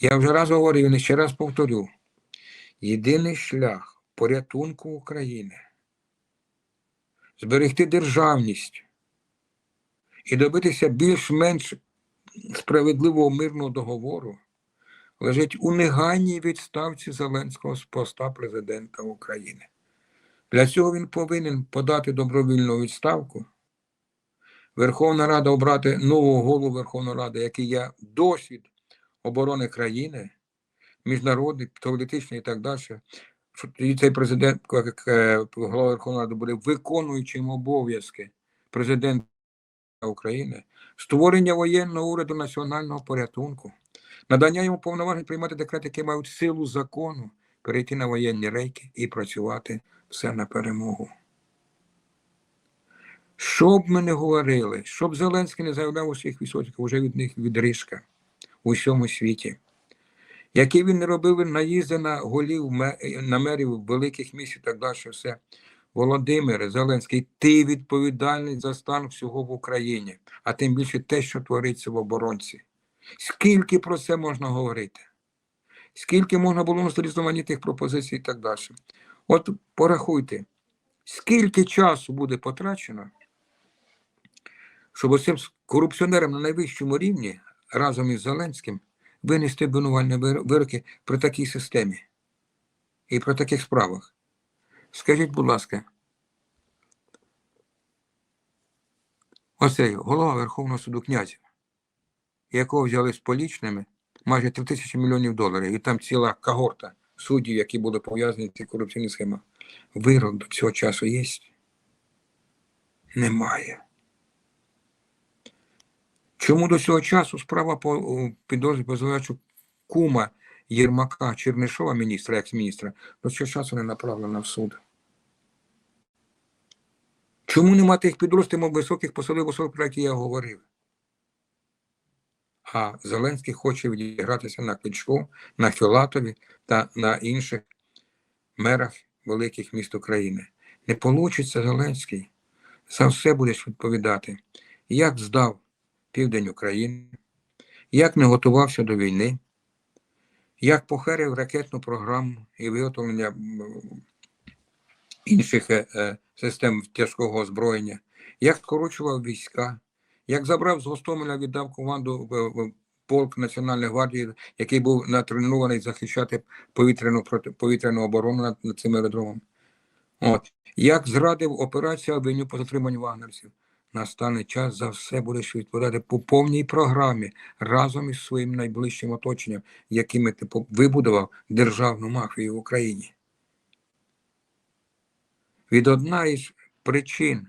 Я вже раз говорив і ще раз повторю: єдиний шлях порятунку України зберегти державність і добитися більш-менш справедливого мирного договору лежить у негайній відставці Зеленського з поста президента України. Для цього він повинен подати добровільну відставку. Верховна Рада обрати нового голову Верховної Ради, який є досвід оборони країни, міжнародний, політичний і так далі. Тоді цей президент, як е, голова Верховної Ради, буде виконуючим обов'язки президента України, створення воєнного уряду національного порятунку, надання йому повноважень приймати декрети, які мають силу закону, перейти на воєнні рейки і працювати все на перемогу. Що б ми не говорили, щоб Зеленський не заявляв усіх відсотків, вже від них відрижка у всьому світі. Які він робив наїзди на голів, на мерів великих міст і так далі, все. Володимире Зеленський, ти відповідальний за стан всього в Україні, а тим більше те, що твориться в оборонці. Скільки про це можна говорити? Скільки можна було різноманітних пропозицій і так далі? От порахуйте, скільки часу буде потрачено, щоб оцим корупціонерам на найвищому рівні разом із Зеленським винести обвинувальні вироки при такій системі і при таких справах. Скажіть, будь ласка, оцей голова Верховного суду князів, якого взяли з полічними майже 3 тисячі мільйонів доларів, і там ціла когорта суддів, які були пов'язані з цією корупційною схемою. Вирок до цього часу є? Немає. Чому до цього часу справа по підозрі позивачу кума Єрмака Чернишова, міністра, екс-міністра, до цього часу не направлена в суд? Чому нема тих підрозділів високих посадових особ, про які я говорив? А Зеленський хоче відігратися на Кличку, на Філатові та на інших мерах великих міст України. Не получиться Зеленський. За все будеш відповідати. Як здав південь України, як не готувався до війни, як похерив ракетну програму і виготовлення інших е, е, систем тяжкого озброєння, як скорочував війська, як забрав з Гостомеля, віддав команду полк Національної гвардії, який був натренований захищати повітряну повітряну оборону над, над цим аеродромом. От. Як зрадив операцію Авеню по затриманню вагнерців. Настане час за все будеш відповідати по повній програмі разом із своїм найближчим оточенням, якими ти вибудував державну мафію в Україні. Від одна із причин,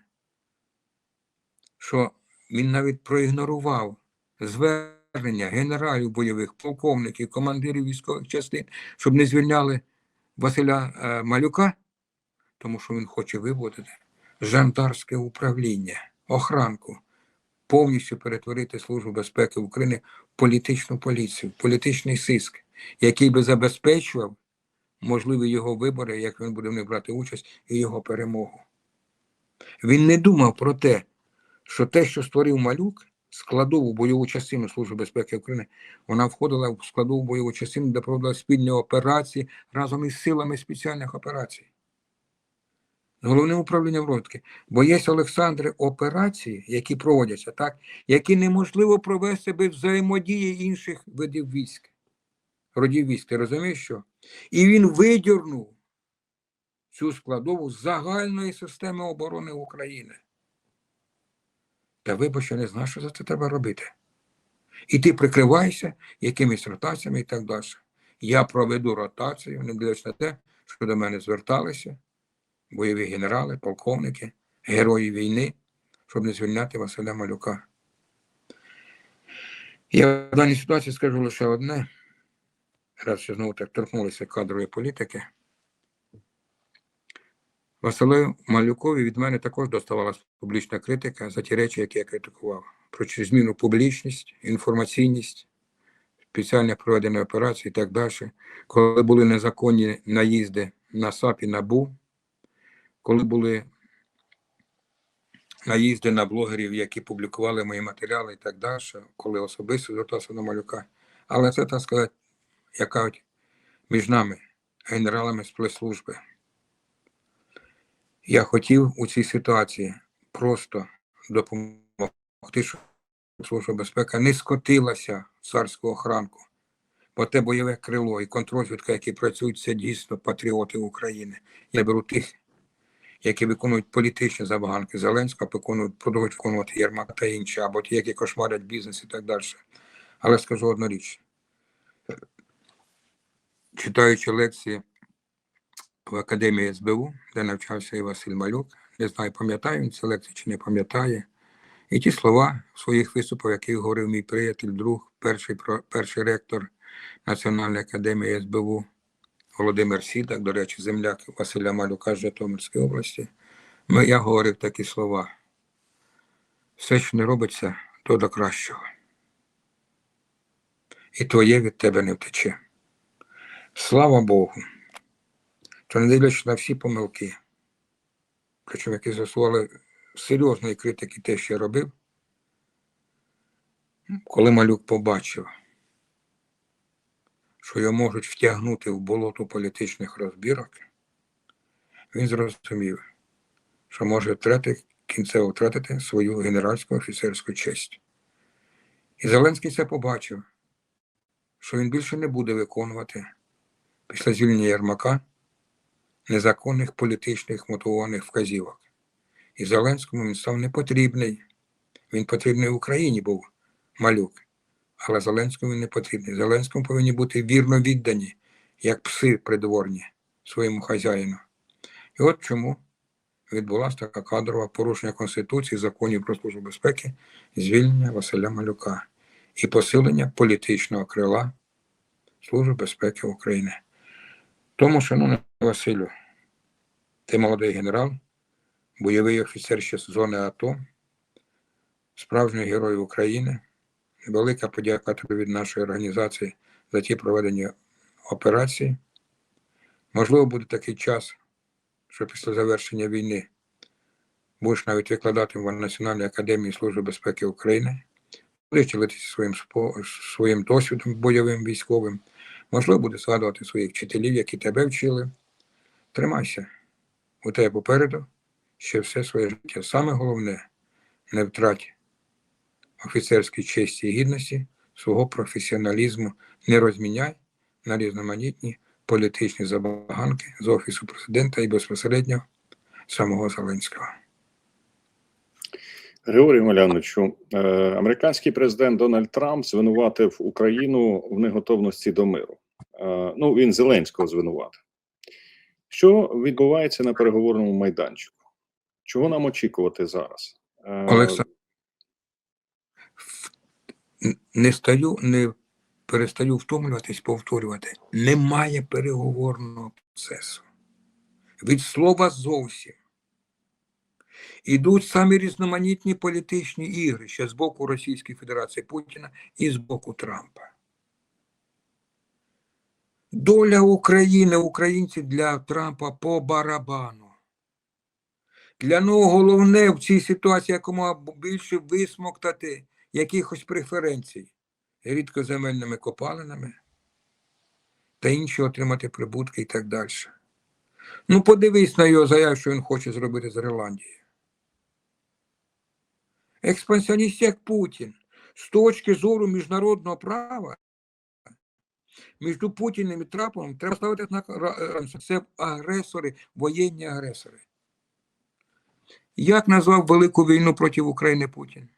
що він навіть проігнорував звернення генералів бойових, полковників, командирів військових частин, щоб не звільняли Василя е, Малюка, тому що він хоче виводити жандарське управління, охранку, повністю перетворити Службу безпеки України в політичну поліцію, політичний сиск, який би забезпечував можливі його вибори, як він буде в них брати участь, і його перемогу. Він не думав про те, що те, що створив малюк, складову бойову частину Служби безпеки України, вона входила в складову бойову частину, де проводила спільні операції разом із силами спеціальних операцій. Головним управлінням розвідки. Бо є Олександри операції, які проводяться, так, які неможливо провести без взаємодії інших видів військ, родів військ. Ти розумієш що? І він видірнув цю складову загальної системи оборони України. Та вибач, я не знаю, що за це треба робити. І ти прикриваєшся якимись ротаціями і так далі. Я проведу ротацію, не дивлячись на те, що до мене зверталися бойові генерали, полковники, герої війни, щоб не звільняти Василя Малюка. Я в даній ситуації скажу лише одне, раз що знову так торкнулися кадрової політики. Василю Малюкові від мене також доставалася публічна критика за ті речі, які я критикував. Про зміну публічність, інформаційність, спеціально проведені операції і так далі. Коли були незаконні наїзди на САП і НАБУ, коли були наїзди на блогерів, які публікували мої матеріали і так далі, коли особисто звертався до малюка. Але це, так сказати, яка між нами, генералами спецслужби. Я хотів у цій ситуації просто допомогти, щоб Служба безпеки не скотилася в царську охранку. Бо те бойове крило і контррозвідка, які працюють, це дійсно патріоти України. Я беру тих, які виконують політичні забаганки Зеленського, виконують, продовжують виконувати Єрмака та інші, або ті, які кошмарять бізнес і так далі. Але скажу одну річ. Читаючи лекції в Академії СБУ, де навчався і Василь Малюк, не знаю, пам'ятає він ці лекції чи не пам'ятає. І ті слова в своїх виступах, які говорив мій приятель, друг, перший, перший ректор Національної академії СБУ Володимир Сідак, до речі, земляк Василя Малюка з Житомирської області. Ну, я говорив такі слова. Все, що не робиться, то до кращого. І твоє від тебе не втече. Слава Богу, що не дивлячись на всі помилки, причому які заслугали серйозної критики те, що я робив, коли малюк побачив, що його можуть втягнути в болото політичних розбірок, він зрозумів, що може втратити, кінцево втратити свою генеральську офіцерську честь. І Зеленський це побачив, що він більше не буде виконувати після звільнення Єрмака незаконних політичних мотивованих вказівок. І Зеленському він став не потрібний. Він потрібний Україні був малюк. Але Зеленському він не потрібний. Зеленському повинні бути вірно віддані, як пси придворні своєму хазяїну. І от чому відбулася така кадрова порушення Конституції, законів про службу безпеки, звільнення Василя Малюка і посилення політичного крила Служби безпеки України. Тому, шановний Василю, ти молодий генерал, бойовий офіцер ще з зони АТО, справжній герой України. Велика подяка тобі від нашої організації за ті проведені операції. Можливо, буде такий час, що після завершення війни будеш навіть викладати в Національній академії Служби безпеки України, будеш ділитися своїм, своїм досвідом бойовим військовим. Можливо, буде згадувати своїх вчителів, які тебе вчили. Тримайся у тебе попереду ще все своє життя. Саме головне не втрать офіцерської честі і гідності, свого професіоналізму не розміняй на різноманітні політичні забаганки з Офісу президента і безпосередньо самого Зеленського. Григорій Маляновичу, е, американський президент Дональд Трамп звинуватив Україну в неготовності до миру. Е, Ну, він Зеленського звинуватив. Що відбувається на переговорному майданчику? Чого нам очікувати зараз? Е, Олександр, не стаю, не перестаю втомлюватись, повторювати. Немає переговорного процесу. Від слова зовсім. Ідуть самі різноманітні політичні ігри ще з боку Російської Федерації Путіна і з боку Трампа. Доля України, українців для Трампа по барабану. Для нього головне в цій ситуації якомога більше висмоктати якихось преференцій рідкоземельними копалинами та інші отримати прибутки і так далі. Ну, подивись на його заяву, що він хоче зробити з Ірландією. Експансіоніст як Путін. З точки зору міжнародного права, між Путіним і Трампом треба ставити ра- Це агресори, воєнні агресори. Як назвав велику війну проти України Путін?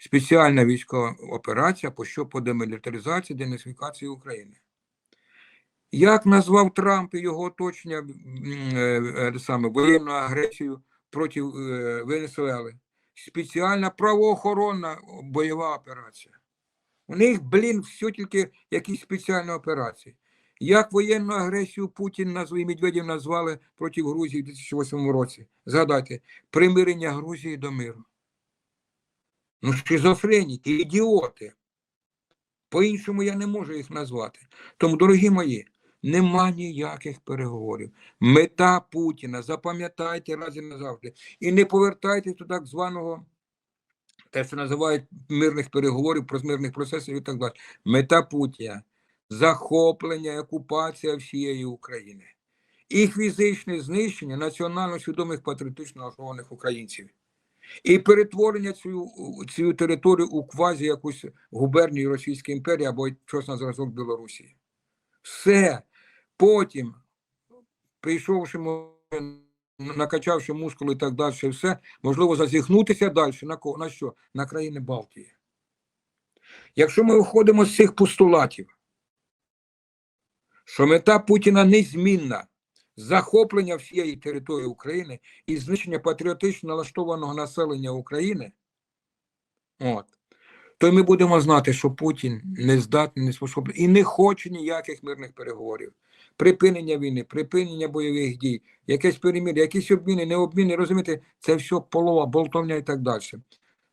Спеціальна військова операція по що по демілітаризації, денацифікації України. Як назвав Трамп і його оточення е, е, саме воєнну агресію проти е, Венесуели? Спеціальна правоохоронна бойова операція. У них, блін, все тільки якісь спеціальні операції. Як воєнну агресію Путін назвав і Медведєв назвали проти Грузії в 2008 році? Згадайте, примирення Грузії до миру. Ну, шизофреніки, ідіоти. По-іншому я не можу їх назвати. Тому, дорогі мої, нема ніяких переговорів. Мета Путіна, запам'ятайте раз і назавжди. І не повертайте до так званого те, що називають мирних переговорів, про мирних процесів і так далі. Мета Путіна захоплення і окупація всієї України і фізичне знищення національно свідомих патріотично налаштованих українців. І перетворення цю, цю територію у квазі якусь губернію Російської імперії або щось на зразок Білорусі. Все. Потім, прийшовши, накачавши мускули і так далі, все, можливо, зазіхнутися далі. На, на що? На країни Балтії. Якщо ми виходимо з цих постулатів, що мета Путіна незмінна захоплення всієї території України і знищення патріотично налаштованого населення України, от, то ми будемо знати, що Путін не здатний, не способний і не хоче ніяких мирних переговорів. Припинення війни, припинення бойових дій, якесь перемір'я, якісь обміни, не обміни, розумієте, це все полова, болтовня і так далі.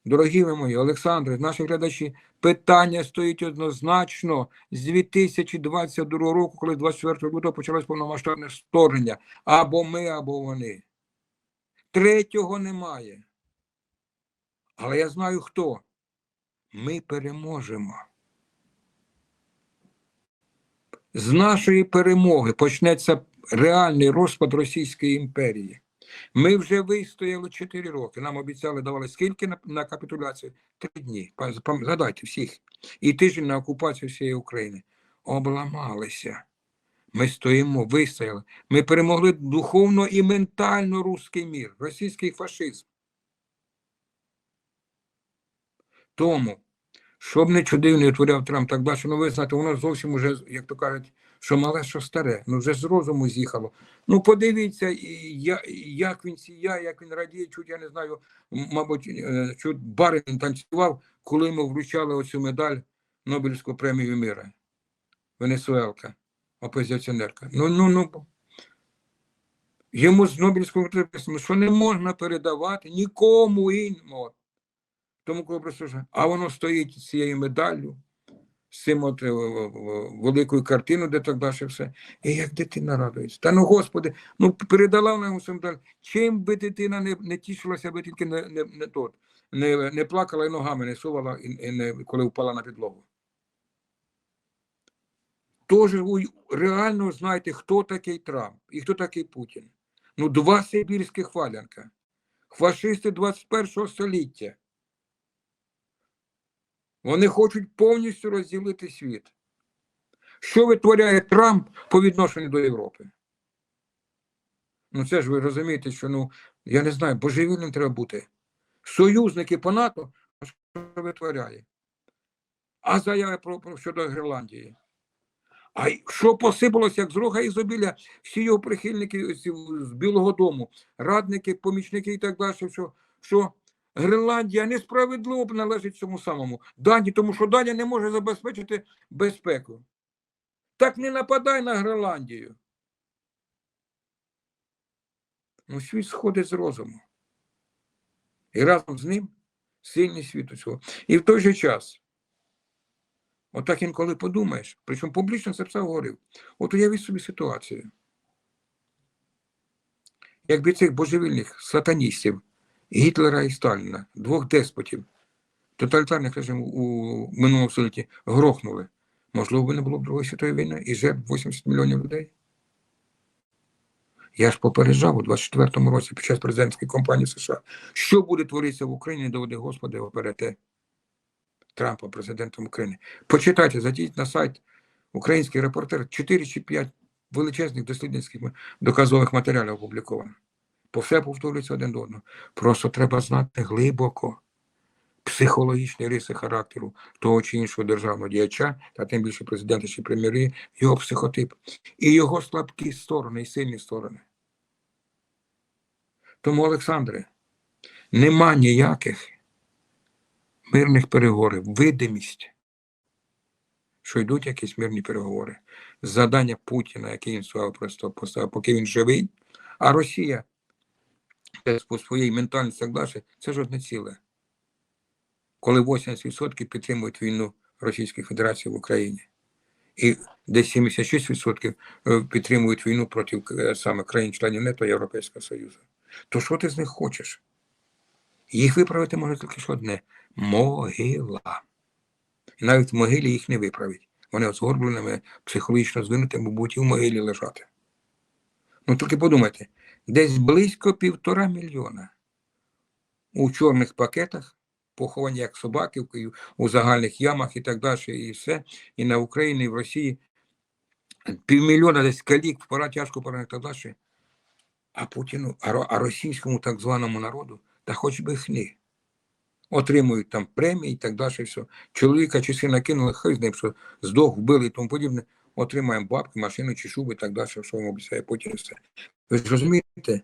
Дорогі ви мої, Олександре, наші глядачі, питання стоїть однозначно з 2022 року, коли 24 лютого почалось повномасштабне вторгнення. Або ми, або вони. Третього немає. Але я знаю хто. Ми переможемо. З нашої перемоги почнеться реальний розпад Російської імперії. Ми вже вистояли 4 роки. Нам обіцяли, давали скільки на, на капітуляцію? Три дні. Згадайте всіх. І тиждень на окупацію всієї України. Обламалися. Ми стоїмо, вистояли. Ми перемогли духовно і ментально руський мір, російський фашизм. Тому, щоб не чудив, не утворяв Трамп, так далі, ну ви знаєте, воно зовсім уже, як то кажуть, що мале, що старе, ну вже з розуму з'їхало. Ну подивіться, як він сіяє, як він радіє, чуть я не знаю, мабуть, е, чуть барин танцював, коли йому вручали оцю медаль Нобелівську премію мира. Венесуелка, опозиціонерка. Ну, ну, ну. Йому з Нобелівського написано, що не можна передавати нікому іншому. Тому коли а воно стоїть цією медаллю, з цим от е, великою картиною, де так далі все. І як дитина радується. Та ну Господи, ну передала вона йому цю. Чим би дитина не, не тішилася, аби тільки не, не, не, тот, не, не плакала і ногами не сувала, і, і не, коли впала на підлогу. Тож ви реально знаєте, хто такий Трамп і хто такий Путін. Ну, два сибірських валянка. Фашисти 21 століття. Вони хочуть повністю розділити світ. Що витворяє Трамп по відношенню до Європи? Ну це ж ви розумієте, що ну, я не знаю, божевільним треба бути. Союзники по НАТО, що витворяє? А заяви про, про щодо Гренландії. А що посипалося, як з рога ізобілля, всі його прихильники з Білого Дому, радники, помічники і так далі, що, що Гренландія несправедливо належить цьому самому Дані, тому що Данія не може забезпечити безпеку. Так не нападай на Гренландію. Ну, світ сходить з розуму. І разом з ним сильний світ усього. І в той же час, отак інколи подумаєш, причому публічно це все говорив. От уявіть собі ситуацію. Якби цих божевільних сатаністів, Гітлера і Сталіна, двох деспотів, тоталітарних режимів у минулому столітті грохнули, можливо, не було б Другої світової війни і жертв 80 мільйонів людей. Я ж попереджав у 24-му році під час президентської кампанії США, що буде творитися в Україні, доведе Господи, оперете Трампа президентом України. Почитайте, зайдіть на сайт Український репортер, 4 чи 5 величезних дослідницьких доказових матеріалів опубліковано. По все повторюється один до одного. Просто треба знати глибоко психологічні риси характеру того чи іншого державного діяча, та тим більше президента чи прем'єри, його психотип і його слабкі сторони і сильні сторони. Тому, Олександре, нема ніяких мирних переговорів, видимість, що йдуть якісь мирні переговори. Задання Путіна, яке він просто поставив, поки він живий, а Росія по своїй ментальності так це ж одне ціле. Коли 80% підтримують війну Російської Федерації в Україні, і десь 76% е, підтримують війну проти е, саме країн-членів НАТО Європейського Союзу. То що ти з них хочеш? Їх виправити може тільки що одне могила. І навіть в могилі їх не виправить. Вони згорбленими, психологічно звинутими будуть і в могилі лежати. Ну тільки подумайте, десь близько півтора мільйона у чорних пакетах, поховані як собаки у загальних ямах і так далі, і все. І на Україні, і в Росії півмільйона десь калік, пора тяжко поранених і так далі. А Путіну, а, російському так званому народу, та хоч би хни. Отримують там премії і так далі. Все. Чоловіка чи сина кинули, хай з ним, що здох, вбили і тому подібне. Отримаємо бабки, машину чи шуби і так далі, що йому обіцяє Путін і все. Ви ж розумієте?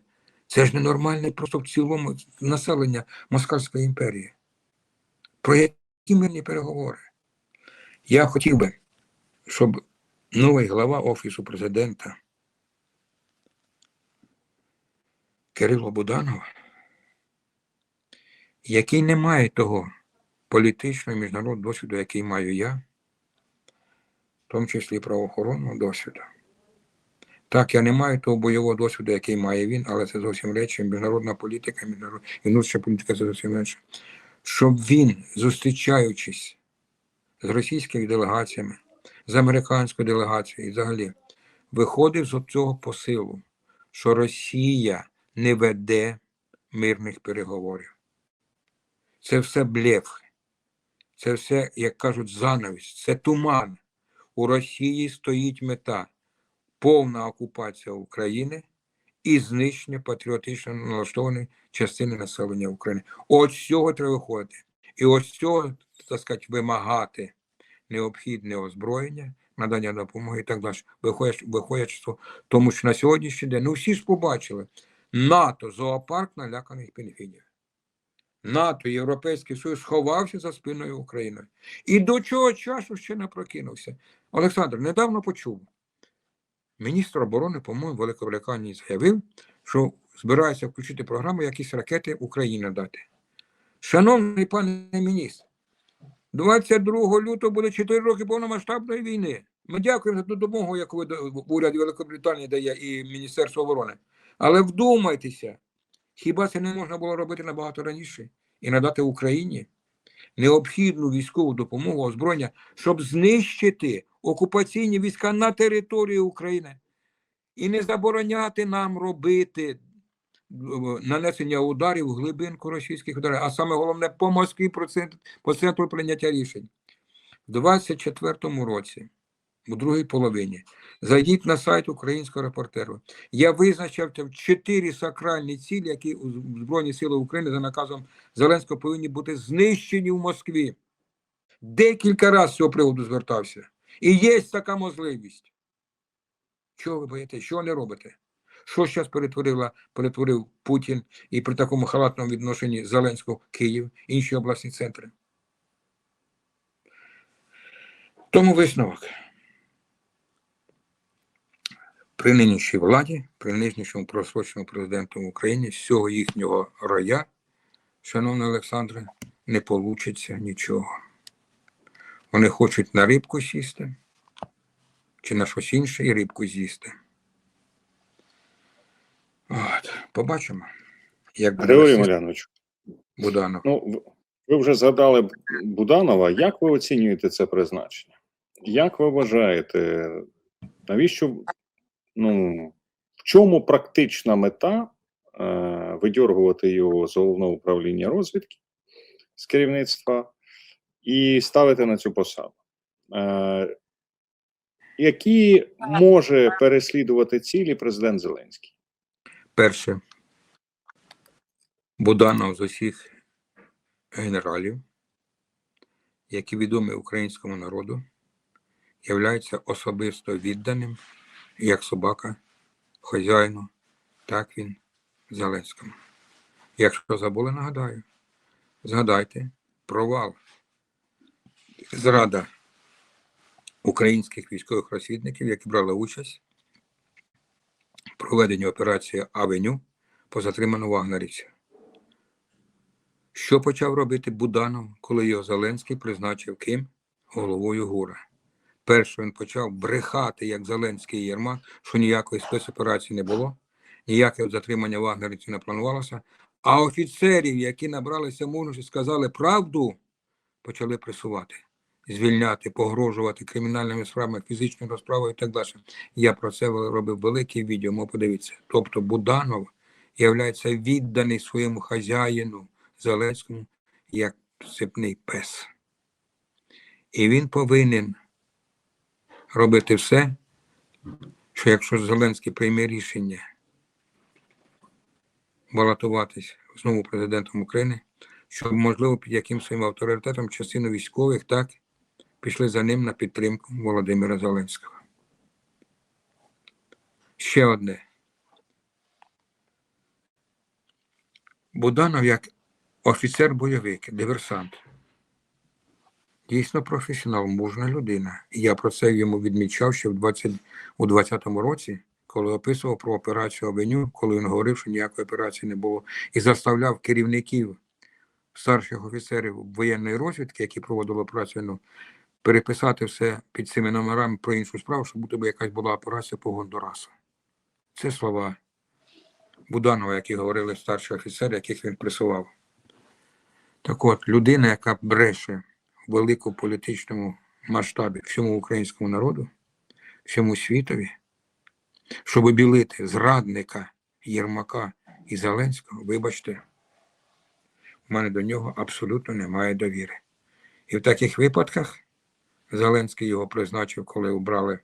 Це ж ненормальне просто в цілому населення Москальської імперії. Про які мирні переговори? Я хотів би, щоб новий глава Офісу президента Кирило Буданов, який не має того політичного міжнародного досвіду, який маю я, в тому числі правоохоронного досвіду. Так, я не маю того бойового досвіду, який має він, але це зовсім речі. Міжнародна політика, міжнародна і внутрішня політика це зовсім інше. Щоб він, зустрічаючись з російськими делегаціями, з американською делегацією взагалі, виходив з цього посилу, що Росія не веде мирних переговорів. Це все блеф. Це все, як кажуть, занавість, це туман. У Росії стоїть мета повна окупація України і знищення патріотично налаштованої частини населення України. От з цього треба виходити. І ось цього, так сказати, вимагати необхідне озброєння, надання допомоги і так далі. Виходячи, виходячи тому що на сьогоднішній день, ну всі ж побачили, НАТО, зоопарк наляканих пінгвінів. НАТО, Європейський Союз ховався за спиною України. І до чого часу ще не прокинувся. Олександр, недавно почув. Міністр оборони, по-моєму, Великобританії заявив, що збирається включити програму якісь ракети Україні дати. Шановний пане міністр, 22 лютого буде 4 роки повномасштабної війни. Ми дякуємо за ту допомогу, яку ви уряд Великобританії дає і Міністерство оборони. Але вдумайтеся, хіба це не можна було робити набагато раніше і надати Україні необхідну військову допомогу, озброєння, щоб знищити окупаційні війська на території України і не забороняти нам робити е, нанесення ударів в глибинку російських ударів, а саме головне по Москві по центру, прийняття рішень. В 24-му році, у другій половині, зайдіть на сайт українського репортеру. Я визначив чотири сакральні цілі, які у Збройні Сили України за наказом Зеленського повинні бути знищені в Москві. Декілька разів з цього приводу звертався. І є така можливість. Чого ви боїтесь? Що не робите? Що зараз перетворила, перетворив Путін і при такому халатному відношенні Зеленського Київ, інші обласні центри? Тому висновок. При нинішній владі, при нинішньому просроченому президенту України, з цього їхнього роя, шановний Олександре, не получиться нічого. Вони хочуть на рибку сісти, чи на щось інше і рибку з'їсти. От, побачимо, як буде Григорій Малянович, Буданов. ну ви вже згадали Буданова. Як ви оцінюєте це призначення? Як ви вважаєте, навіщо ну в чому практична мета е, видьоргувати його з головного управління розвідки з керівництва і ставити на цю посаду? Е, які може переслідувати цілі президент Зеленський? Перше, Буданов з усіх генералів, які відомі українському народу, являється особисто відданим, як собака, хазяїну, так він Зеленському. Якщо забули, нагадаю, згадайте провал зрада українських військових розвідників, які брали участь в проведенні операції Авеню по затриману вагнерівця. Що почав робити Буданов, коли його Зеленський призначив ким? Головою ГУРа. Перше він почав брехати, як Зеленський і Єрмак, що ніякої спецоперації не було, ніяке затримання вагнерівців не планувалося, А офіцерів, які набралися мужності, сказали правду, почали пресувати, звільняти, погрожувати кримінальними справами, фізичною розправою і так далі. Я про це робив велике відео, мо подивіться. Тобто Буданов являється відданий своєму хазяїну Зеленському як сипний пес. І він повинен робити все, що якщо Зеленський прийме рішення балотуватись знову президентом України, щоб, можливо, під яким своїм авторитетом частину військових так пішли за ним на підтримку Володимира Зеленського. Ще одне. Буданов як офіцер бойовик, диверсант. Дійсно професіонал, мужна людина. Я про це йому відмічав ще в 20, у 2020 році, коли описував про операцію Авеню, коли він говорив, що ніякої операції не було, і заставляв керівників старших офіцерів воєнної розвідки, які проводили операцію, ну, переписати все під цими номерами про іншу справу, щоб будь-то якась була операція по Гондурасу. Це слова Буданова, які говорили старші офіцери, яких він присував. Так от, людина, яка бреше в великому політичному масштабі всьому українському народу, всьому світові, щоб обілити зрадника Єрмака і Зеленського, вибачте, в мене до нього абсолютно немає довіри. І в таких випадках Зеленський його призначив, коли обрали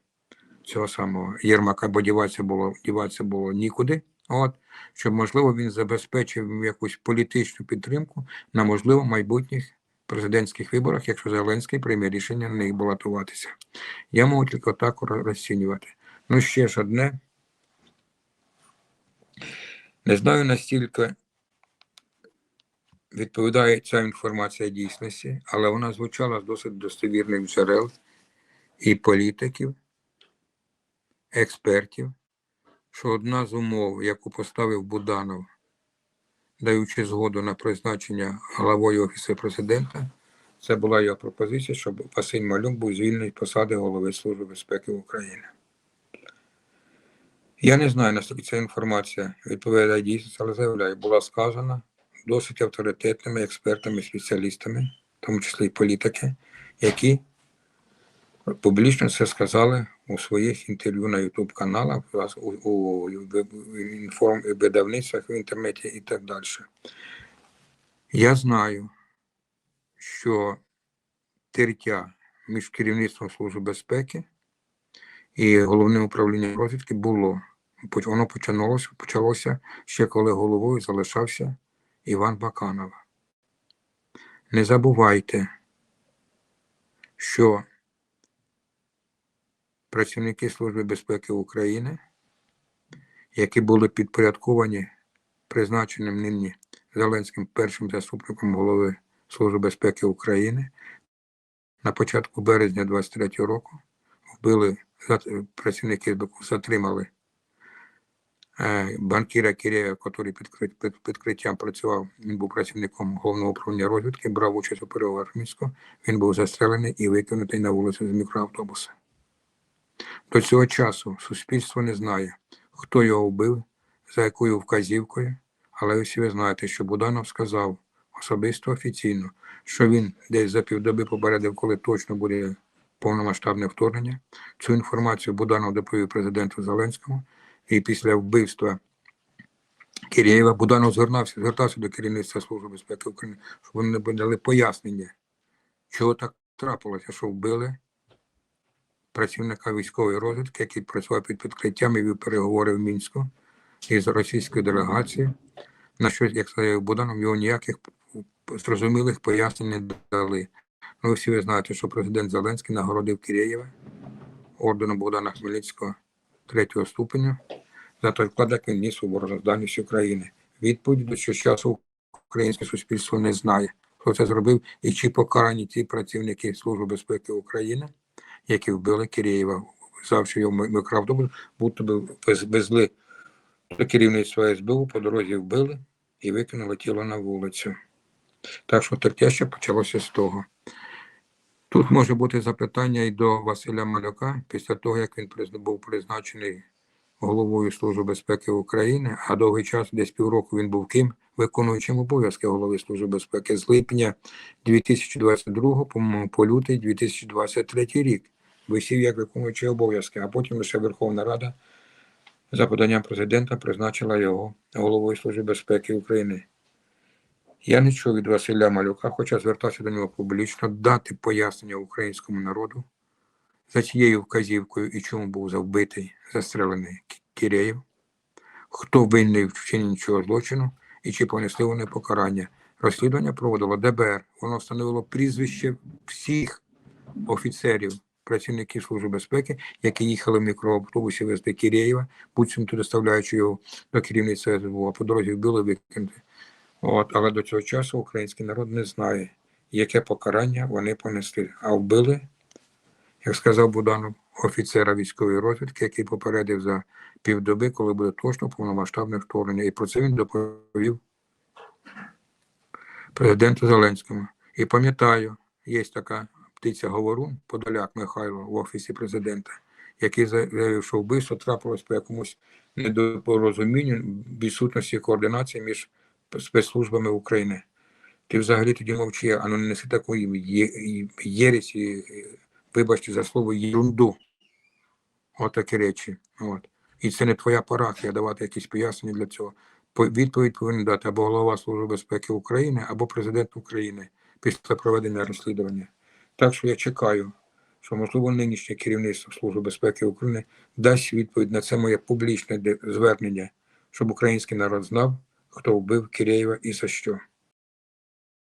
цього самого Єрмака, бо діватися було, діватися було нікуди. От, щоб, можливо, він забезпечив якусь політичну підтримку на можливо майбутніх президентських виборах, якщо Зеленський прийме рішення на них балотуватися. Я можу тільки так розцінювати. Ну, ще ж одне. Не знаю настільки відповідає ця інформація дійсності, але вона звучала з досить достовірних джерел і політиків, експертів, що одна з умов, яку поставив Буданов, даючи згоду на призначення головою Офісу президента, це була його пропозиція, щоб Василь Малюк був звільнений посади голови Служби безпеки України. Я не знаю, наскільки ця інформація відповідає дійсності, але заявляю, була сказана досить авторитетними експертами, спеціалістами, в тому числі і політики, які публічно це сказали у своїх інтерв'ю на YouTube каналах, у, у, у інформ видавництвах в інтернеті і так далі. Я знаю, що тертя між керівництвом Служби безпеки і головним управлінням розвідки було. Воно починалося, почалося ще коли головою залишався Іван Баканов. Не забувайте, що працівники Служби безпеки України, які були підпорядковані призначеним нині Зеленським першим заступником голови Служби безпеки України, на початку березня 23 року вбили працівники затримали банкіра Кірєва, який під, під підкриттям працював, він був працівником головного управління розвідки, брав участь у переговорах Мінську, він був застрелений і викинутий на вулицю з мікроавтобуса. До цього часу суспільство не знає, хто його вбив, за якою вказівкою, але всі ви знаєте, що Буданов сказав особисто офіційно, що він десь за півдоби попередив, коли точно буде повномасштабне вторгнення. Цю інформацію Буданов доповів президенту Зеленському. І після вбивства Кирєєва Буданов звернувся, звертався до керівництва Служби безпеки України, щоб вони дали пояснення, чого так трапилося, що вбили працівника військової розвідки, який працював під підкриттям і вів переговори в Мінську із російською делегацією. На що, як сказав Буданов, його ніяких зрозумілих пояснень не дали. Ну, всі ви знаєте, що президент Зеленський нагородив Кирєєва орденом Богдана Хмельницького третього ступеня за той вклад, як він ніс у обороноздатність України. Відповідь до цього часу українське суспільство не знає, хто це зробив і чи покарані ті працівники Служби безпеки України, які вбили Кирєєва, взявши його мікроавтобус, будто би везли до керівництва СБУ, по дорозі вбили і викинули тіло на вулицю. Так що тертяще почалося з того. Тут може бути запитання і до Василя Малюка після того, як він був призначений головою Служби безпеки України, а довгий час, десь півроку, він був ким, виконуючим обов'язки голови Служби безпеки з липня 2022 по, лютий 2023 рік. Висів як виконуючий обов'язки, а потім лише Верховна Рада за поданням президента призначила його головою Служби безпеки України. Я не чув від Василя Малюка, хоча звертався до нього публічно, дати пояснення українському народу за цією вказівкою і чому був завбитий, застрелений Кі- хто винний в вчиненні цього злочину і чи понесли вони покарання. Розслідування проводило ДБР. Воно встановило прізвище всіх офіцерів, працівників Служби безпеки, які їхали в мікроавтобусі везти Кірєєва, буцімто доставляючи його до керівництва СБУ, а по дорозі вбили викинути. От, але до цього часу український народ не знає, яке покарання вони понесли. А вбили, як сказав Буданов, офіцера військової розвідки, який попередив за півдоби, коли буде точно повномасштабне вторгнення. І про це він доповів президенту Зеленському. І пам'ятаю, є така птиця Говорун, Подоляк Михайло в офісі президента, який заявив, що вбивство трапилось по якомусь недопорозумінню відсутності координації між спецслужбами України. Ти взагалі тоді мовчи, а ну не неси такої є- єресі, вибачте за слово, єрунду. Отакі речі. От. І це не твоя парафія давати якісь пояснення для цього. Відповідь повинен дати або голова Служби безпеки України, або президент України після проведення розслідування. Так що я чекаю, що, можливо, нинішнє керівництво Служби безпеки України дасть відповідь на це моє публічне звернення, щоб український народ знав, хто вбив Кирєєва і за що.